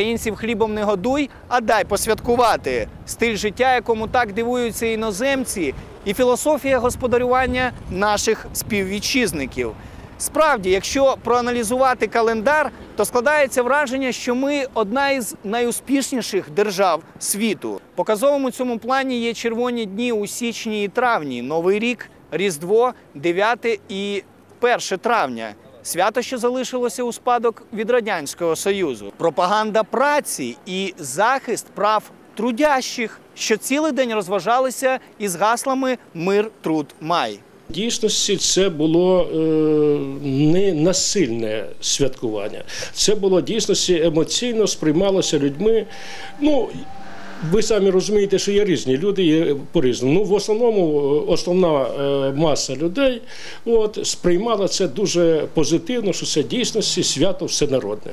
Українців хлібом не годуй, а дай посвяткувати. Стиль життя, якому так дивуються іноземці, і філософія господарювання наших співвітчизників. Справді, якщо проаналізувати календар, то складається враження, що ми одна із найуспішніших держав світу. Показовим у цьому плані є червоні дні у січні і травні, Новий рік, Різдво, 9 і 1 травня. Свято, що залишилося у спадок від радянського союзу, пропаганда праці і захист прав трудящих, що цілий день розважалися із гаслами Мир, труд, май. Дійсності це було е, не насильне святкування. Це було дійсності емоційно сприймалося людьми. Ну, ви самі розумієте, що є різні люди, є по-різному. Ну, в основному е, основна е, маса людей от, сприймала це дуже позитивно, що це дійсності свято всенародне.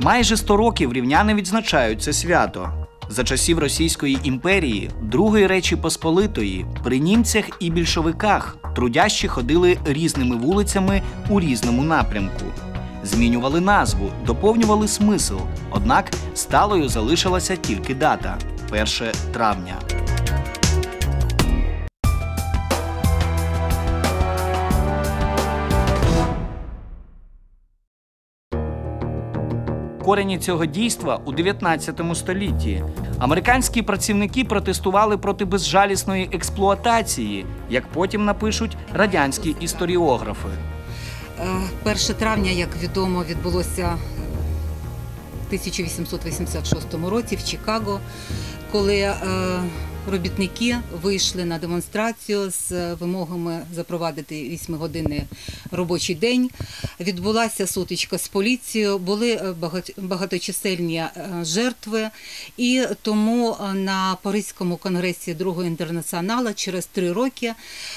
Майже 100 років рівняни відзначають це свято. За часів Російської імперії, Другої Речі Посполитої, при німцях і більшовиках трудящі ходили різними вулицями у різному напрямку. Змінювали назву, доповнювали смисл. Однак сталою залишилася тільки дата 1 травня. Корені цього дійства у 19 столітті. Американські працівники протестували проти безжалісної експлуатації, як потім напишуть радянські історіографи. Е, 1 травня, як відомо, відбулося в 1886 році в Чикаго, коли е, робітники вийшли на демонстрацію з вимогами запровадити 8-годинний робочий день. Відбулася сутичка з поліцією, були е, багаточисельні е, жертви, і тому е, на Паризькому конгресі Другого інтернаціонала через три роки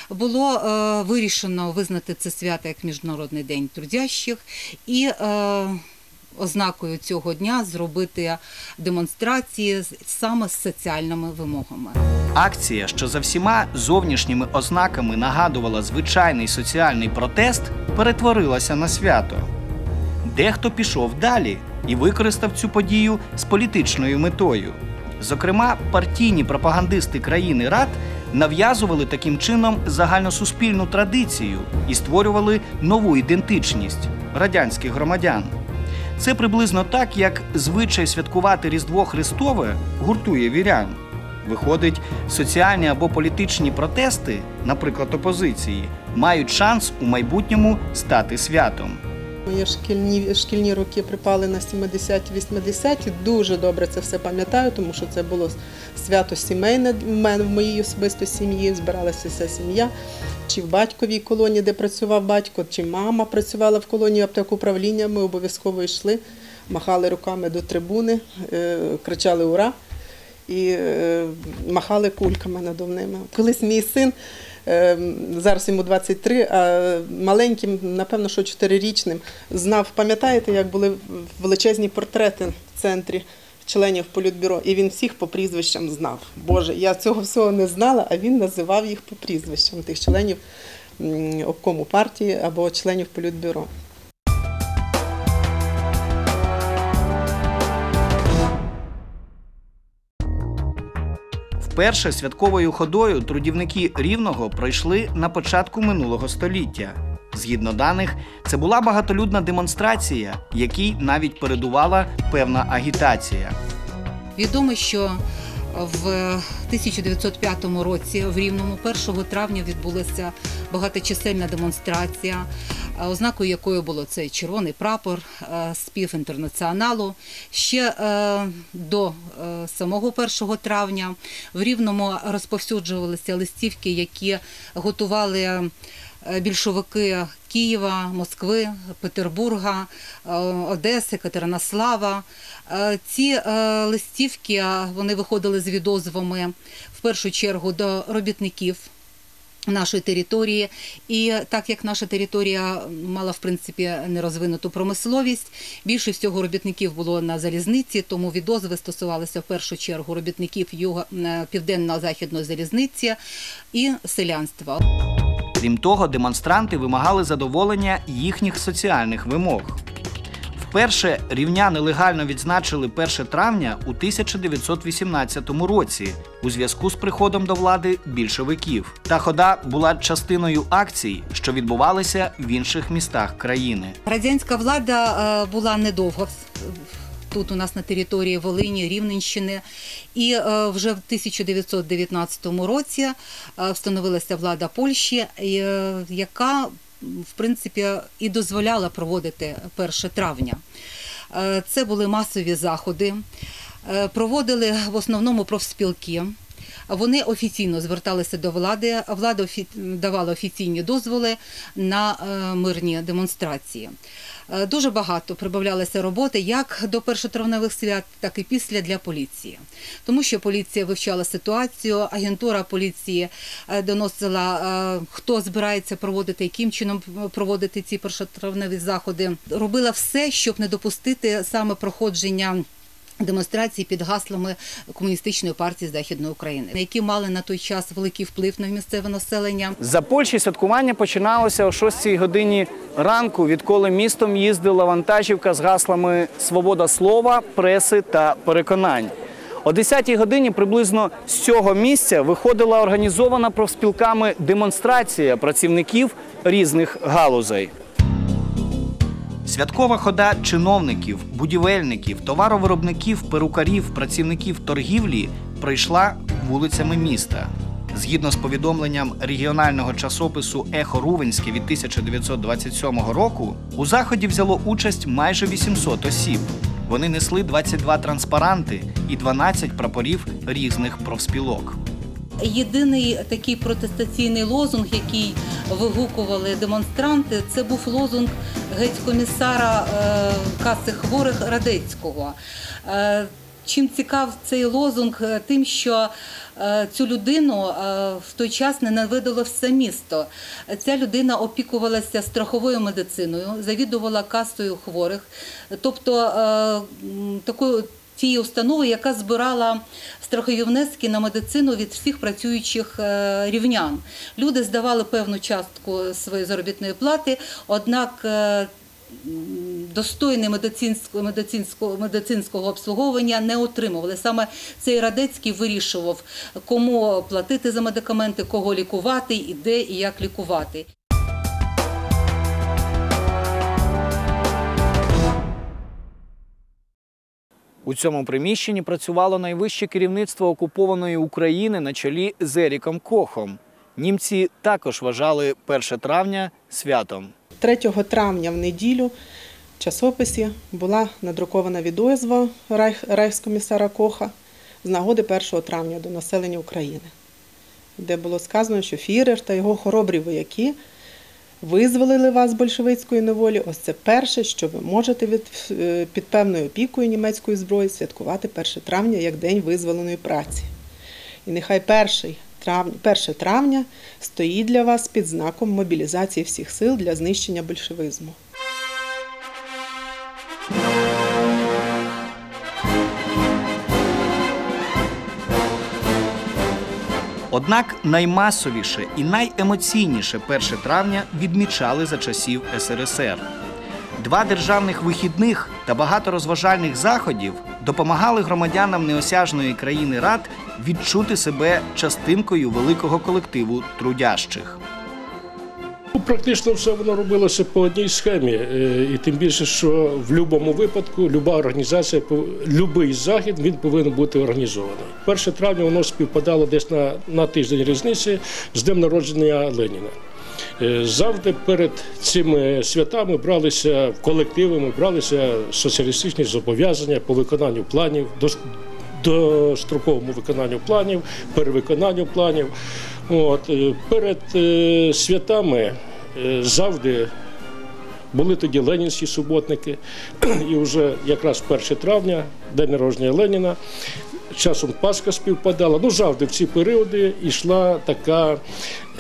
було е, вирішено визнати це свято як Міжнародний день трудящих і е, ознакою цього дня зробити демонстрації саме з соціальними вимогами. Акція, що за всіма зовнішніми ознаками нагадувала звичайний соціальний протест, перетворилася на свято. Дехто пішов далі і використав цю подію з політичною метою. Зокрема, партійні пропагандисти країни Рад нав'язували таким чином загальносуспільну традицію і створювали нову ідентичність радянських громадян. Це приблизно так, як звичай святкувати Різдво Христове гуртує вірян. Виходить, соціальні або політичні протести, наприклад, опозиції, мають шанс у майбутньому стати святом. Мої шкільні, шкільні роки припали на 70-80-ті. Дуже добре це все пам'ятаю, тому що це було свято сімейне в мене в моїй особисто сім'ї. Збиралася вся сім'я. Чи в батьковій колонії, де працював батько, чи мама працювала в колонії аптекуправління. Ми обов'язково йшли, махали руками до трибуни, е, кричали Ура! і е, махали кульками надувними. Колись мій син, е, зараз йому 23, а маленьким, напевно, що 4-річним, знав, пам'ятаєте, як були величезні портрети в центрі членів політбюро, і він всіх по прізвищам знав. Боже, я цього всього не знала, а він називав їх по прізвищам тих членів обкому партії або членів політбюро. Вперше святковою ходою трудівники Рівного пройшли на початку минулого століття. Згідно даних, це була багатолюдна демонстрація, якій навіть передувала певна агітація. Відомо, що в 1905 році в Рівному 1 травня відбулася багаточисельна демонстрація, ознакою якої було цей червоний прапор, е, спів інтернаціоналу. Ще е, до е, самого 1 травня в Рівному розповсюджувалися листівки, які готували. Е, Більшовики Києва, Москви, Петербурга, е, Одеси, Катеринослава. Е, Ці листівки вони виходили з відозвами в першу чергу до робітників нашої території. І так як наша територія мала в принципі нерозвинуту промисловість, більше всього робітників було на залізниці, тому відозви стосувалися в першу чергу робітників юго південно-західної залізниці і селянства. Крім того, демонстранти вимагали задоволення їхніх соціальних вимог. Вперше рівняни легально відзначили 1 травня у 1918 році у зв'язку з приходом до влади більшовиків. Та хода була частиною акцій, що відбувалися в інших містах країни. Радянська влада е, була недовго тут у нас на території Волині, Рівненщини. І е, вже в 1919 році е, встановилася влада Польщі, е, яка в принципі і дозволяла проводити 1 травня. Це були масові заходи. Проводили в основному профспілки. Вони офіційно зверталися до влади. Влада давала офіційні дозволи на е, мирні демонстрації. Е, Дуже багато прибавлялося роботи як до першотравневих свят, так і після для поліції, тому що поліція вивчала ситуацію, агентура поліції е, доносила, хто збирається проводити, яким чином проводити ці першотравневі заходи. Робила все, щоб не допустити саме проходження. Демонстрації під гаслами комуністичної партії Західної України, які мали на той час великий вплив на місцеве населення. За Польщі святкування починалося о 6 годині ранку, відколи містом їздила вантажівка з гаслами Свобода слова, преси та переконань. О 10 годині приблизно з цього місця виходила організована профспілками демонстрація працівників різних галузей. Святкова хода чиновників, будівельників, товаровиробників, перукарів, працівників торгівлі пройшла вулицями міста. Згідно з повідомленням регіонального часопису Ехо Рувенське від 1927 року, у заході взяло участь майже 800 осіб. Вони несли 22 транспаранти і 12 прапорів різних профспілок. Єдиний такий протестаційний лозунг, який вигукували демонстранти, це був лозунг геть-комісара е, каси хворих Радецького. Е, Чим цікав цей лозунг? Е, Тим, що цю людину в той час ненавидило все місто. Ця людина опікувалася страховою медициною, завідувала касою хворих, тобто такою тієї установи, яка збирала страхові внески на медицину від всіх працюючих е, рівнян. Люди здавали певну частку своєї заробітної плати, однак е, достойне медицинського, медицинського, медицинського обслуговування не отримували. Саме цей Радецький вирішував, кому платити за медикаменти, кого лікувати, і де і як лікувати. У цьому приміщенні працювало найвище керівництво окупованої України на чолі з Еріком Кохом. Німці також вважали 1 травня святом. 3 травня в неділю в часописі була надрукована відозва райх, райхскомісара Коха з нагоди 1 травня до населення України, де було сказано, що Фірер та його хоробрі вояки визволили вас з большевицької неволі. Ось це перше, що ви можете від, е, під певною опікою німецької зброї святкувати 1 травня як День визволеної праці. І нехай 1 травня, 1 травня стоїть для вас під знаком мобілізації всіх сил для знищення большевизму. Однак наймасовіше і найемоційніше 1 травня відмічали за часів СРСР. Два державних вихідних та багато розважальних заходів допомагали громадянам неосяжної країни рад відчути себе частинкою великого колективу трудящих. Практично все воно робилося по одній схемі, Е, і тим більше, що в будь-якому випадку люба організація, будь-який захід він повинен бути організований. 1 травня воно співпадало десь на, на тиждень різниці з днем народження Леніна. Е, Завжди перед цими святами бралися колективами, бралися соціалістичні зобов'язання по виконанню планів, дос- достроковому виконанню планів, перевиконанню планів. От, е, перед святами завжди були тоді ленінські суботники, і вже якраз 1 травня, день народження Леніна, часом Пасха співпадала. Ну, завжди в ці періоди йшла така, е,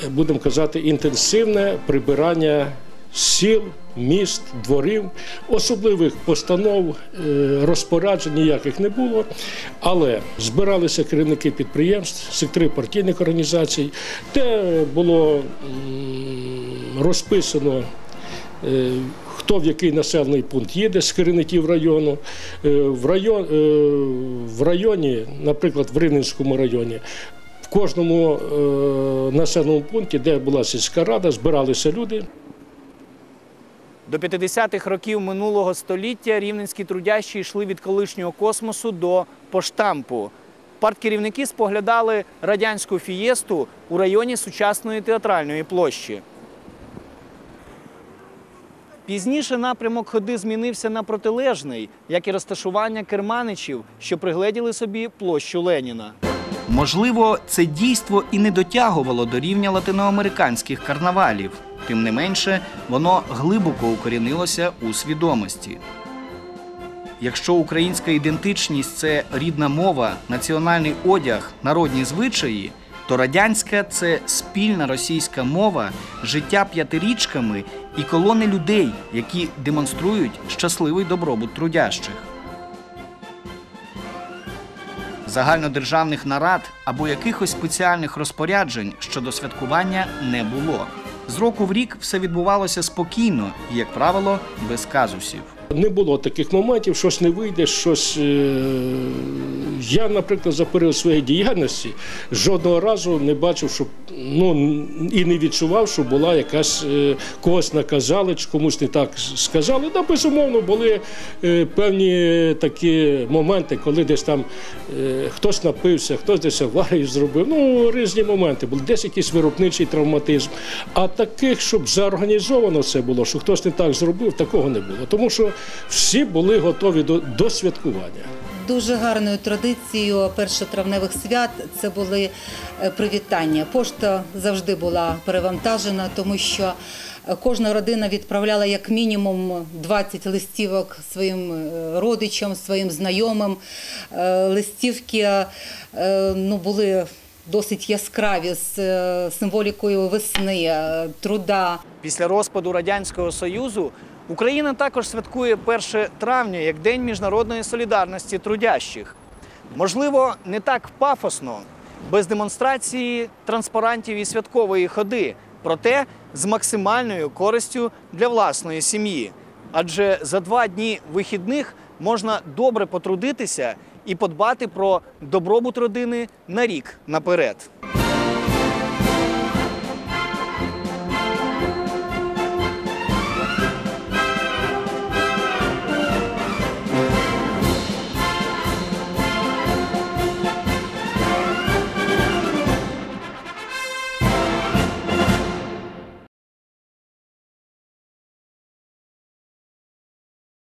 будемо казати, інтенсивне прибирання сіл, міст, дворів. Особливих постанов, е, розпоряджень ніяких не було, але збиралися керівники підприємств, сектори партійних організацій, де було розписано е, хто в який населений пункт їде з керівників району. Е, В, район, в районі, наприклад, в Рівненському районі, в кожному населеному пункті, де була сільська рада, збиралися люди. До 50-х років минулого століття рівненські трудящі йшли від колишнього космосу до поштампу. Парткерівники споглядали радянську фієсту у районі сучасної театральної площі. Пізніше напрямок ходи змінився на протилежний, як і розташування керманичів, що пригледіли собі площу Леніна. Можливо, це дійство і не дотягувало до рівня латиноамериканських карнавалів. Тим не менше, воно глибоко укорінилося у свідомості. Якщо українська ідентичність це рідна мова, національний одяг, народні звичаї, то радянська це спільна російська мова, життя п'ятирічками і колони людей, які демонструють щасливий добробут трудящих. Загальнодержавних нарад або якихось спеціальних розпоряджень щодо святкування не було. З року в рік все відбувалося спокійно і, як правило, без казусів. Не було таких моментів, щось не вийде, щось. е, Я, наприклад, за період своєї діяльності жодного разу не бачив, що ну і не відчував, що була якась е, когось наказали, чи комусь не так сказали. Да, безумовно, були е, певні такі моменти, коли десь там хтось напився, хтось десь аварію зробив. Ну, різні моменти були, десь якийсь виробничий травматизм. А таких, щоб заорганізовано це було, що хтось не так зробив, такого не було. Тому що всі були готові до, до святкування. Дуже гарною традицією першотравневих свят це були е, привітання. Пошта завжди була перевантажена, тому що е, кожна родина відправляла як мінімум 20 листівок своїм е, родичам, своїм знайомим. Листівки ну, були досить яскраві з е, символікою весни, е, труда. Після розпаду Радянського Союзу Україна також святкує 1 травня як День міжнародної солідарності трудящих. Можливо, не так пафосно, без демонстрації, транспарантів і святкової ходи, проте з максимальною користю для власної сім'ї. Адже за два дні вихідних можна добре потрудитися і подбати про добробут родини на рік наперед.